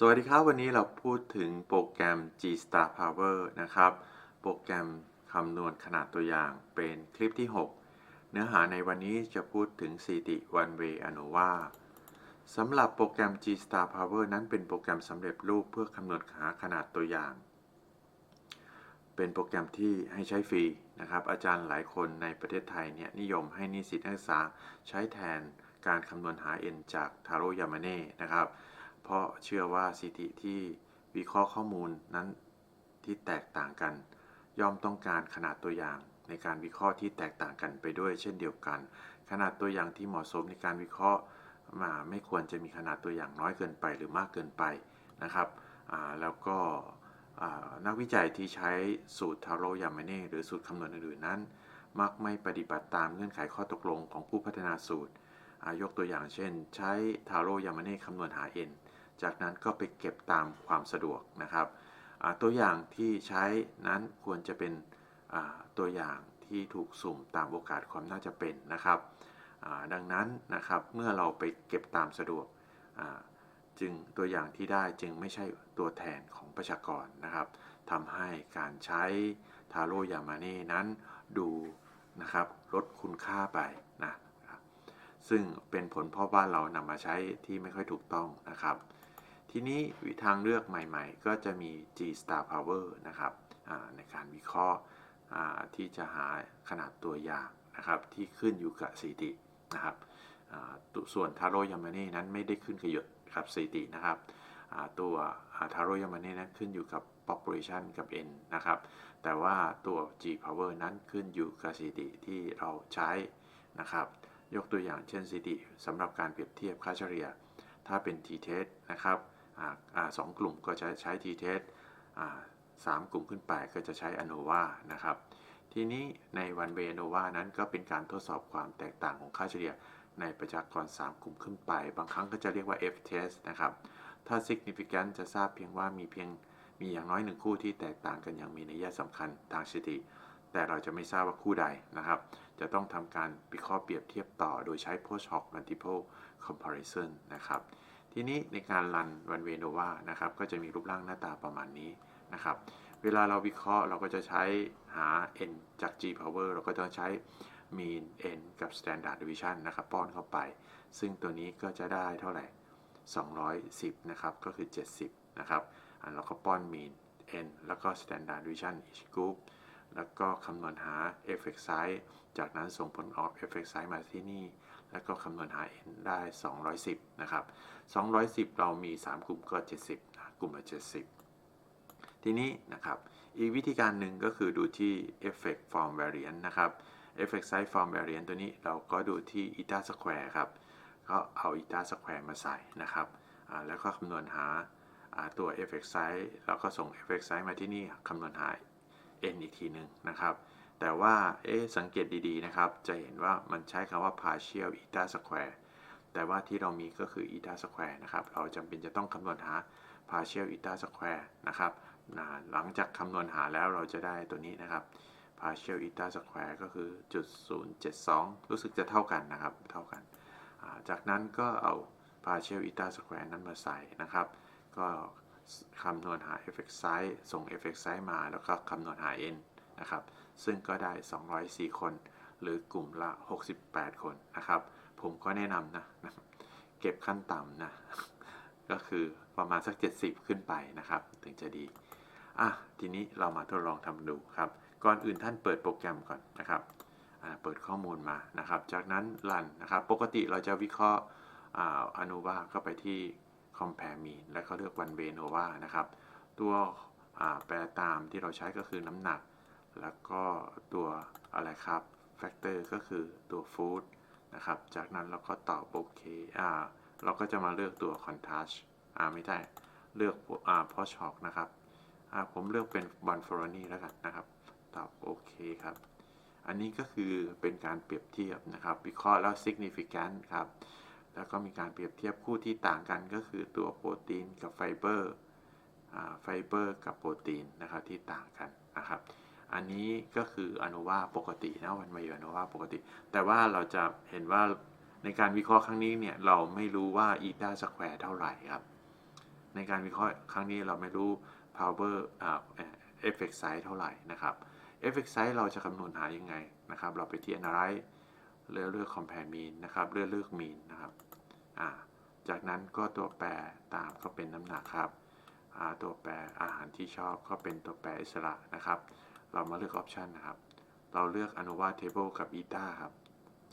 สวัสดีครับ วันนี้เราพูดถึงโปรแกรม G Star Power นะครับ โปรแกรมคำนวณขนาดตัวอย่างเป็นคลิปที่ 6 เนื้อหาในวันนี้จะพูดถึงสถิติ One Way ANOVA สำหรับโปรแกรม G Star Power นั้นเป็นโปรแกรมสำเร็จรูปเพื่อคำนวณหาขนาดตัวอย่าง เป็นโปรแกรมที่ให้ใช้ฟรีนะครับ อาจารย์หลายคนในประเทศไทยเนี่ยนิยมให้นิสิตนักศึกษาใช้แทนการคำนวณหา n จากทาโร่ยามาเน่นะครับ เพราะเชื่อว่าสิติที่วิเคราะห์ข้อมูลนั้นที่แตกต่างกัน ย่อมต้องการขนาดตัวอย่างในการวิเคราะห์ที่แตกต่างกันไปด้วยเช่นเดียวกัน ขนาดตัวอย่างที่เหมาะสมในการวิเคราะห์มาไม่ควรจะมีขนาดตัวอย่างน้อยเกินไปหรือมากเกินไปนะครับแล้วก็นักวิจัยที่ใช้สูตรทาโรยามาเน่หรือสูตรคำนวณอื่นๆนั้น มักไม่ปฏิบัติตามเงื่อนไขข้อตกลงของผู้พัฒนาสูตรยกตัวอย่างเช่น ใช้ทาโรยามาเน่คำนวณหา n จากนั้นก็ไปเก็บตามความสะดวกนะครับตัวอย่างที่ใช้นั้นควรจะเป็นตัวอย่างที่ถูกสุ่มตามโอกาสความน่าจะเป็นนะครับดังนั้นนะครับเมื่อเราไปเก็บตามสะดวกจึงตัวอย่างที่ได้จึงไม่ใช่ตัวแทนของประชากรนะครับทำให้การใช้ทาโร่ยามาเน่นั้นดูนะครับลดคุณค่าไปนะซึ่งเป็นผลเพราะว่าเรานำมาใช้ที่ไม่ค่อยถูกต้องนะครับ ทีนี้วิทางเลือกใหม่ๆ ก็จะมี G Star Power นะครับในการวิเคราะห์ที่จะหาขนาดตัวอย่างนะครับที่ขึ้นอยู่กับสตินะครับส่วนทาโรยามาน่นั้นไม่ได้ขึ้นกับยดกับสตินะครับตัวทาโรยามาน่นั้นขึ้นอยู่กับ population กับ n นะครับ แต่ว่าตัว G power นั้นขึ้นอยู่กับสติที่เราใช้นะครับยกตัวอย่างเช่นสติสำหรับการเปรียบเทียบค่าเฉลี่ย ถ้าเป็น t-test นะครับ สองกลุ่มก็จะใช้ t-test สามกลุ่มขึ้นไปก็จะใช้ ANOVA นะครับ ทีนี้ในวันเว ANOVA นั้นก็เป็นการทดสอบความแตกต่างของค่าเฉลี่ยในประชากร 3 กลุ่มขึ้นไป บางครั้งก็จะเรียกว่า F-test นะครับ ถ้า significant จะทราบเพียงว่ามีเพียงมีอย่างน้อยหนึ่งคู่ที่แตกต่างกันอย่างมีนัยสำคัญทางสถิติ แต่เราจะไม่ทราบว่าคู่ใดนะครับ จะต้องทำการวิเคราะห์เปรียบเทียบต่อ โดยใช้ post hoc multiple comparison นะครับ ทีนี้ในการรันวันเวโนวานะครับก็จะมีรูปร่างหน้าตาประมาณนี้นะครับเวลาเราวิเคราะห์เราก็จะใช้หา n จาก g power เราก็ต้องใช้ mean n กับ standard deviation นะครับป้อนเข้าไป ซึ่งตัวนี้ก็จะได้เท่าไหร่ 210 นะครับ ก็คือ 70 นะครับ อันเราก็ป้อน mean n แล้วก็ standard deviation each group แล้วก็คำนวณหา effect size จากนั้นส่งผลออก effect size มาที่นี่ แล้วก็คำนวณหา n ได้ 210 นะครับ 210 เรามี 3 กลุ่มก็ 70นะกลุ่มละ70 ทีนี้นะครับ อีกวิธีการหนึ่งก็คือดูที่ effect form variance นะครับ effect size form variance ตัวนี้เราก็ดูที่ eta square ครับ ก็เอา eta square มาใส่นะครับแล้วก็คำนวณหาตัว effect size แล้วก็ส่ง effect size มาที่นี่คำนวณหา n อีกทีหนึ่งนะครับ แต่ว่าเอ๊สังเกตดีๆนะครับ จะเห็นว่ามันใช้คำว่า partial eta square แต่ว่าที่เรามีก็คือ eta square นะครับ เราจำเป็นจะต้องคำนวณหา partial eta square นะครับหลังจากคำนวณหาแล้วเราจะได้ตัวนี้นะครับ partial eta square ก็คือจุด072 รู้สึกจะเท่ากันนะครับ เท่ากัน จากนั้นก็เอา partial eta square นั้นมาใส่นะครับ ก็ คำนวณหา effect size ส่ง effect size มาแล้วก็คำนวณหา n นะครับ ซึ่งก็ได้ 204 คน หรือกลุ่มละ 68 คนนะครับ ผมก็แนะนำนะนะ เก็บขั้นต่ำนะ ก็คือประมาณสัก 70 ขึ้นไปนะครับ ถึงจะดี อะ ทีนี้เรามาทดลองทำดูครับ ก่อนอื่นท่านเปิดโปรแกรมก่อนนะครับ เปิดข้อมูลมานะครับ จากนั้นรันนะครับ ปกติเราจะวิเคราะห์อนุวาเข้าไปที่ compare mean และเขาเลือก one way nova นะครับ ตัวแปรตามที่เราใช้ก็คือน้ำหนัก แล้วก็ตัวอะไรครับแฟกเตอร์ก็คือตัวฟู้ดนะครับ จากนั้นเราก็ตอบโอเคอ่าเราก็จะมาเลือกตัวคอนทัชอ่าไม่ได้เลือกอ่าพอช็อกนะครับอ่าผมเลือกเป็นบอนฟอร์นีแล้วกันนะครับตอบโอเคครับ อันนี้ก็คือเป็นการเปรียบเทียบนะครับวิเคราะห์แล้ว significant ครับ แล้วก็มีการเปรียบเทียบคู่ที่ต่างกันก็คือตัวโปรตีนกับไฟเบอร์ไฟเบอร์กับโปรตีนนะครับที่ต่างกันนะครับ อันนี้ก็คืออนุวาปกตินะวันมาอยู่อนุวาปกติ แต่ว่าเราจะเห็นว่าในการวิเคราะห์ครั้งนี้เนี่ยเราไม่รู้ว่าอีตาสแควร์เท่าไหร่ครับ ในการวิเคราะห์ครั้งนี้เราไม่รู้ power อ่า effect size เท่าไหร่นะครับ effect size เราจะคำนวณหายังไงนะครับ เราไปที่ analyze เลือกเลือก compare mean นะครับเลือกเลือก mean นะครับาจากนั้นก็ตัวแปรตามก็เป็นน้ำหนักครับ ตัวแปรอาหารที่ชอบก็เป็นตัวแปรอิสระนะครับ เรามาเลือก option นะครับ เราเลือก ANOVA table กับ eta ครับ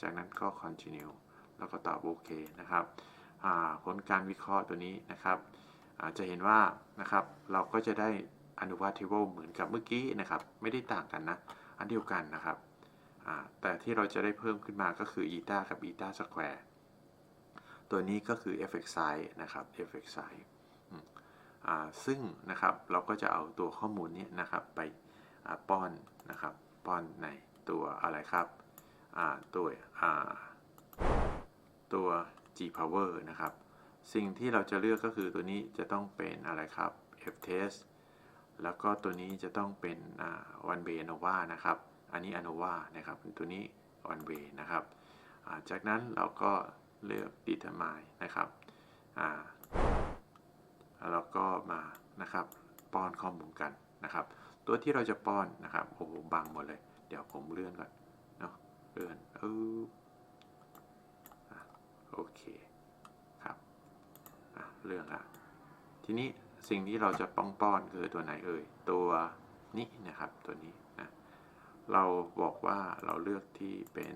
จากนั้นก็ continue แล้วก็ตอบโอเคนะครับผลการวิเคราะห์ตัวนี้นะครับจะเห็นว่านะครับเราก็จะได้ ANOVA table เหมือนกับเมื่อกี้นะครับ ไม่ได้ต่างกันนะ อันเดียวกันนะครับ แต่ที่เราจะได้เพิ่มขึ้นมาก็คือ eta กับ eta square ตัวนี้ก็คือ effect size นะครับ effect size ซึ่งนะครับเราก็จะเอาตัวข้อมูลนี้นะครับไปป้อนนะครับป้อนในตัวอะไรครับตัวตัว G power นะครับ สิ่งที่เราจะเลือกก็คือตัวนี้จะต้องเป็นอะไรครับ F test แล้วก็ตัวนี้จะต้องเป็น one way nova นะครับ อันนี้ ANOVA นะครับตัวนี้ one way นะครับจากนั้นเราก็เลือก determine นะครับแล้วก็มานะครับป้อนข้อมูลกันนะครับ ตัวที่เราจะป้อนนะครับโอ้โหบังหมดเลย เดี๋ยวผมเลื่อนก่อนเนาะเลื่อนเออโอเคครับเรื่องละทีนี้สิ่งที่เราจะป้องป้อนคือตัวไหนเอ่ยตัวนี้นะครับตัวนี้ เราบอกว่าเราเลือกที่เป็น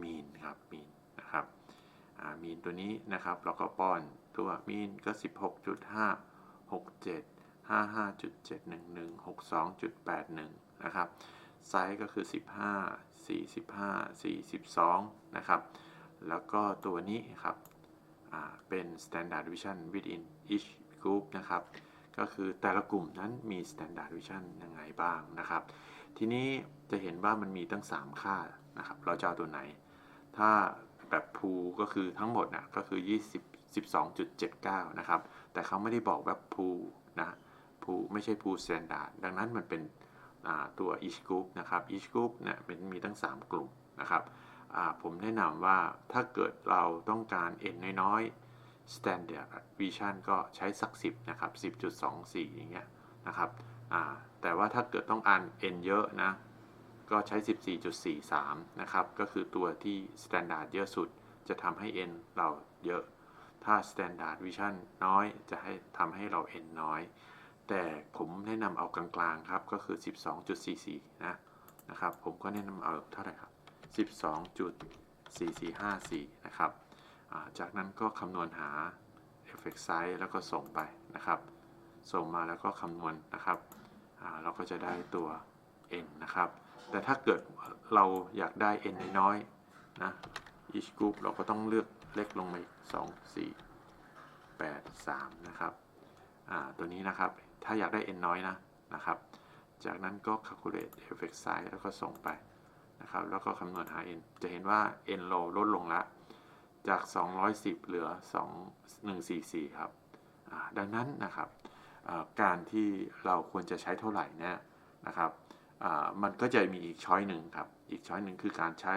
มีนครับมีนนะครับมีนตัวนี้นะครับ เราก็ป้อนตัวมีนก็ 16.5 67 55.711 62.81 นะครับ ไซส์ก็คือ 15 45 42 นะครับ แล้วก็ตัวนี้ครับเป็น standard deviation within each group นะครับ ก็คือแต่ละกลุ่มนั้นมี standard deviation ยังไงบ้างนะครับ ทีนี้จะเห็นว่ามันมีตั้ง 3 ค่านะครับ เราจะเอาตัวไหน ถ้าแบบพูก็คือทั้งหมดนะก็คือ 20 12.79 นะครับ แต่เขาไม่ได้บอกแบบพูนะพูไม่ใช่พู standard ดังนั้นมันเป็นตัว each group นะครับ each group เนี่ยเป็นมีตั้ง 3 กลุ่มนะครับผมแนะนำว่าถ้าเกิดเราต้องการ n น้อยๆ standard vision ก็ใช้สัก 10 นะครับ 10.24 อย่างเงี้ยนะครับ แต่ว่าถ้าเกิดต้องอ่าน n เยอะนะ ก็ใช้ 14.43 นะครับ ก็คือตัวที่ standard เยอะสุด จะทำให้ n เราเยอะ ถ้า standard vision น้อย จะให้ทำให้เรา n น้อย แต่ผมแนะนำเอากลางๆครับ ก็คือ 12.44 นะ นะครับ ผมก็แนะนำเอาเท่าไหร่ครับ 12.4454 นะครับ จากนั้นก็คำนวณหา effect size แล้วก็ส่งไปนะครับ ส่งมาแล้วก็คำนวณนะครับ เราก็จะได้ตัว n นะครับ แต่ถ้าเกิดเราอยากได้ n น้อยๆนะ each group เราก็ต้องเลือกเล็กลงมาอีก2 4 8 3 นะครับตัวนี้นะครับ ถ้าอยากได้ n น้อยนะนะครับ จากนั้นก็ calculate effect size แล้วก็ส่งไปนะครับ แล้วก็คำนวณหา n จะเห็นว่า n โลลดลงละจาก 210 เหลือ 2144 ครับดังนั้นนะครับ การที่เราควรจะใช้เท่าไหร่นี่ยนะครับมันก็จะมีอีกช้อยหนึ่งครับ อีกช้อยหนึ่งคือการใช้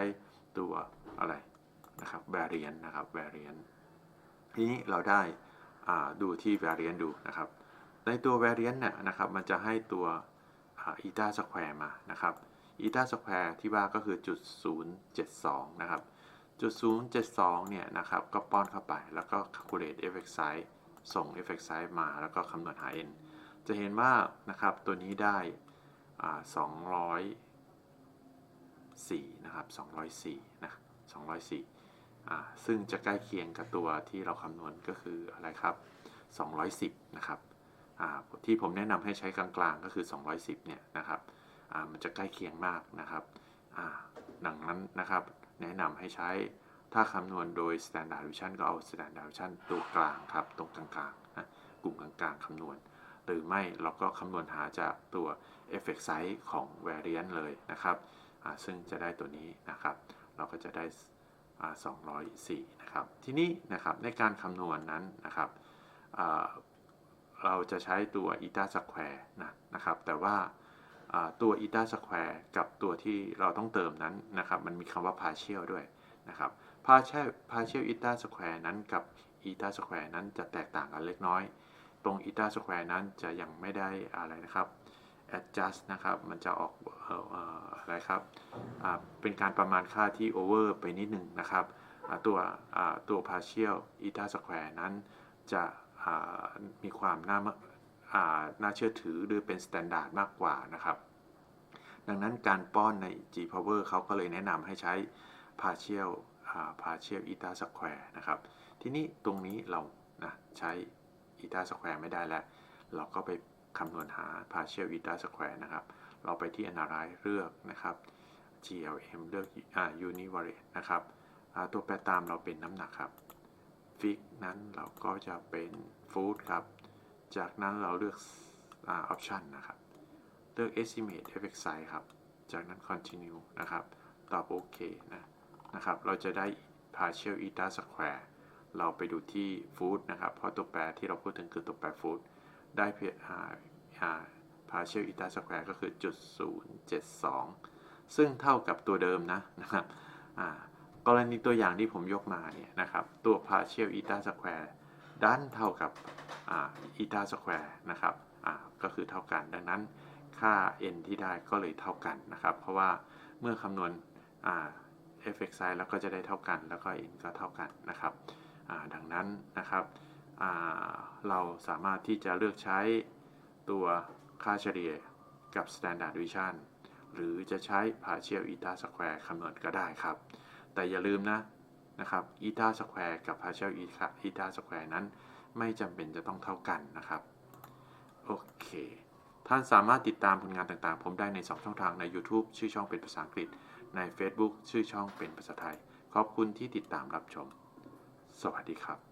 ตัวอะไรนะครับ variant นะครับ variant ทีนี้เราได้ดูที่ variant ดูนะครับ ในตัว variant เนี่ยนะครับ มันจะให้ตัว eta square มานะครับอีตาสแควร์ที่ว่าก็คือจุด072 นะครับ จุด072 เนี่ยนะครับ ก็ป้อนเข้าไปแล้วก็ calculate effect size ส่ง effect size มาแล้วก็คำนวณหา n จะเห็นว่านะครับตัวนี้ได้204นะครับ204นะ204ซึ่งจะใกล้เคียงกับตัวที่เราคำนวณก็คืออะไรครับ210นะครับที่ผมแนะนำให้ใช้กลางๆก็คือ 210เนี่ยนะครับมันจะใกล้เคียงมากนะครับดังนั้นนะครับแนะนำให้ใช้ ถ้าคำนวณโดย standard deviation ก็เอา standard deviation ตัวกลางครับ ตรงกลางๆนะกลุ่มกลางๆคำนวณ หรือไม่เราก็คำนวณหาจากตัว effect size ของ variant เลยนะครับ ซึ่งจะได้ตัวนี้นะครับ เราก็จะได้ 204 นะครับ ทีนี้นะครับในการคำนวณนั้นนะครับเราจะใช้ตัว eta square นะนะครับ แต่ว่าตัวอีตาสแควร์กับตัวที่เราต้องเติมนั้นนะครับ มันมีคำว่า partial ด้วยนะครับ partial partial อีตาสแควร์นั้นกับอีตาสแควร์นั้นจะแตกต่างกันเล็กน้อย ตรง eta square นั้นจะยังไม่ได้อะไรนะครับ adjust นะครับ มันจะออกออะไรครับ เป็นการประมาณค่าที่ over ไปนิดหนึ่งนะครับ ตัวอ่าตัว partial eta square นั้นจะมีความน่าอ่าน่าเชื่อถือหรือเป็น standard มากกว่านะครับ ดังนั้นการป้อนใน G power เขาก็เลยแนะนำให้ใช้ partial อ่า partial eta square นะครับ ทีนี้ตรงนี้เรานะใช้ eta square ไม่ได้แล้ว เราก็ไปคำนวณหา partial eta square นะครับ เราไปที่ analyze เลือกนะครับ GLM เลือกอ่า univariate นะครับ ตัวแปรตามเราเป็นน้ำหนักครับ fix นั้นเราก็จะเป็น food ครับ จากนั้นเราเลือกอ่า option นะครับ เลือก estimate effect size ครับ จากนั้น continue นะครับ ตอบโอเคนะ นะครับ เราจะได้ partial eta square เราไปดูที่ food นะครับ เพราะตัวแปรที่เราพูดถึงคือตัวแปร food ได้เพียอ่าอ่า partial eta square ก็คือจุด072 ซึ่งเท่ากับตัวเดิมนะนะครับอ่ากรณีตัวอย่างที่ผมยกมาเนี่ยนะครับ ตัว partial eta square ด้านเท่ากับอ่า eta square นะครับอ่าก็คือเท่ากัน ดังนั้นค่า n ที่ได้ก็เลยเท่ากันนะครับ เพราะว่าเมื่อคำนวณ อ่า effect size แล้วก็จะได้เท่ากัน แล้วก็ n ก็เท่ากันนะครับดังนั้นนะครับเราสามารถที่จะเลือกใช้ตัวค่าเฉลี่ยกับ standard deviation หรือจะใช้ partial eta square คำนวณก็ได้ครับ แต่อย่าลืมนะนะครับ eta square กับ partial eta square นั้น ไม่จำเป็นจะต้องเท่ากันนะครับ โอเค ท่านสามารถติดตามผลงานต่างๆ ผมได้ใน 2 ช่องทางใน YouTube ชื่อช่องเป็นภาษาอังกฤษ ใน Facebook ชื่อช่องเป็นภาษาไทย ขอบคุณที่ติดตามรับชม สวัสดีครับ